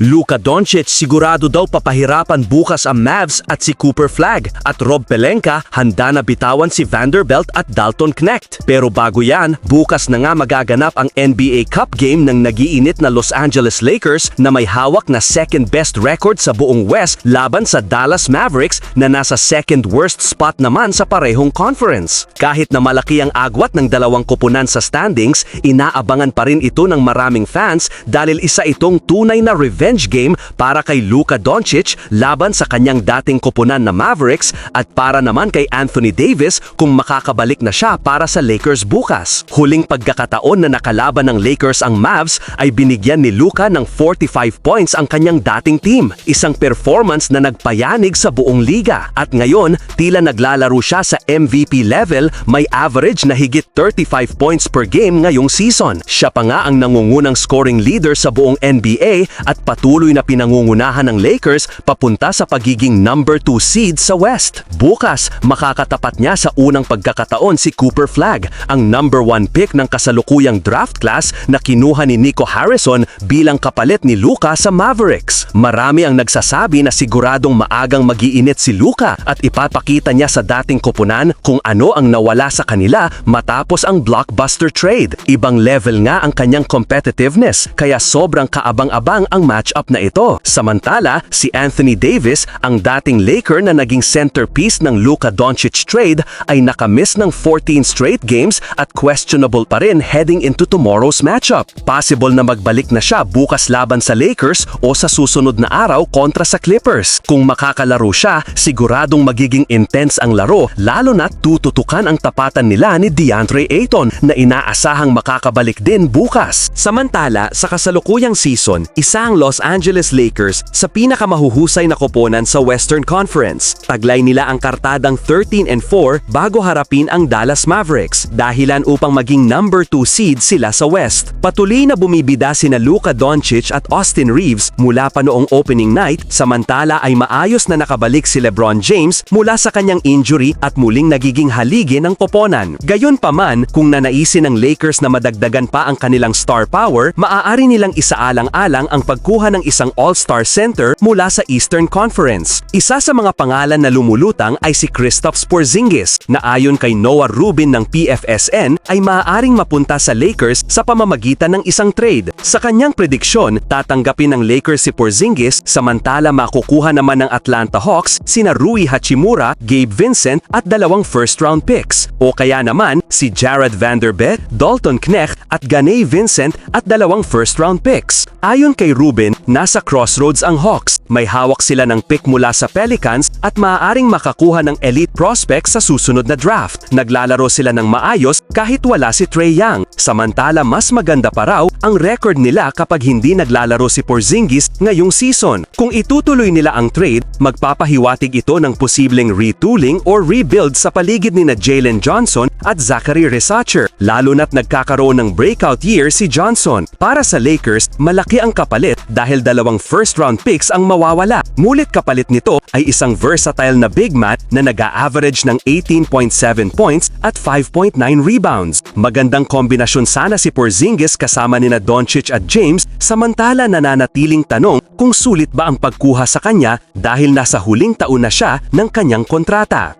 Luka Doncic sigurado daw papahirapan bukas ang Mavs at si Cooper Flag at Rob Pelenka handa na bitawan si Vanderbilt at Dalton Knecht. Pero bago yan, bukas na nga magaganap ang NBA Cup game ng nagiinit na Los Angeles Lakers na may hawak na second best record sa buong West laban sa Dallas Mavericks na nasa second worst spot naman sa parehong conference. Kahit na malaki ang agwat ng dalawang kupunan sa standings, inaabangan pa rin ito ng maraming fans dahil isa itong tunay na revenge game para kay Luka Doncic laban sa kanyang dating kupunan na Mavericks at para naman kay Anthony Davis kung makakabalik na siya para sa Lakers bukas. Huling pagkakataon na nakalaban ng Lakers ang Mavs ay binigyan ni Luka ng 45 points ang kanyang dating team. Isang performance na nagpayanig sa buong liga. At ngayon, tila naglalaro siya sa MVP level, may average na higit 35 points per game ngayong season. Siya pa nga ang nangungunang scoring leader sa buong NBA at patuloy na pinangungunahan ng Lakers papunta sa pagiging number 2 seed sa West. Bukas, makakatapat niya sa unang pagkakataon si Cooper Flag, ang number 1 pick ng kasalukuyang draft class na kinuha ni Nico Harrison bilang kapalit ni Luka sa Mavericks. Marami ang nagsasabi na siguradong maagang magiinit si Luka at ipapakita niya sa dating koponan kung ano ang nawala sa kanila matapos ang blockbuster trade. Ibang level nga ang kanyang competitiveness kaya sobrang kaabang-abang ang matchup na ito. Samantala, si Anthony Davis, ang dating Laker na naging centerpiece ng Luka Doncic trade ay nakamiss ng 14 straight games at questionable pa rin heading into tomorrow's matchup. Possible na magbalik na siya bukas laban sa Lakers o sa susunod na araw kontra sa Clippers. Kung makakalaro siya, siguradong magiging intense ang laro lalo na tututukan ang tapatan nila ni DeAndre Ayton na inaasahang makakabalik din bukas. Samantala, sa kasalukuyang season, isa ang Los Angeles Lakers sa pinakamahuhusay na koponan sa Western Conference. Taglay nila ang kartadang 13 and 4 bago harapin ang Dallas Mavericks dahilan upang maging number 2 seed sila sa West. Patuloy na bumibida sina Luka Doncic at Austin Reeves mula pa noong opening night samantala ay maayos na nakabalik si LeBron James mula sa kanyang injury at muling nagiging haligi ng koponan. Gayunpaman, kung nanaisin ng Lakers na madagdagan pa ang kanilang star power, maaari nilang isaalang-alang ang pagkuha ng isang all-star center mula sa Eastern Conference. Isa sa mga pangalan na lumulutang ay si Kristaps Porzingis na ayon kay Noah Rubin ng PFSN ay maaaring mapunta sa Lakers sa pamamagitan ng isang trade. Sa kanyang prediksyon, tatanggapin ng Lakers si Porzingis samantala makukuha naman ng Atlanta Hawks sina Rui Hachimura, Gabe Vincent at dalawang first round picks. O kaya naman si Jared Vanderbilt, Dalton Knecht at Ganay Vincent at dalawang first round picks. Ayon kay Rubin, nasa crossroads ang Hawks. May hawak sila ng pick mula sa Pelicans at maaaring makakuha ng elite prospects sa susunod na draft. Naglalaro sila ng maayos kahit wala si Trey Young. Samantala mas maganda pa raw ang record nila kapag hindi naglalaro si Porzingis ngayong season. Kung itutuloy nila ang trade, magpapahiwatig ito ng posibleng retooling or rebuild sa paligid ni na Jalen Johnson at Zachary Resacher, lalo na't nagkakaroon ng breakout year si Johnson. Para sa Lakers, malaki ang kapalit dahil dalawang first round picks ang mawawala. Mulit kapalit nito ay isang versatile na big man na nag-a-average ng 18.7 points at 5.9 rebounds. Magandang kombinasyon sana si Porzingis kasama ni na Doncic at James samantala nananatiling tanong kung sulit ba ang pagkuha sa kanya dahil nasa huling taon na siya ng kanyang kontrata.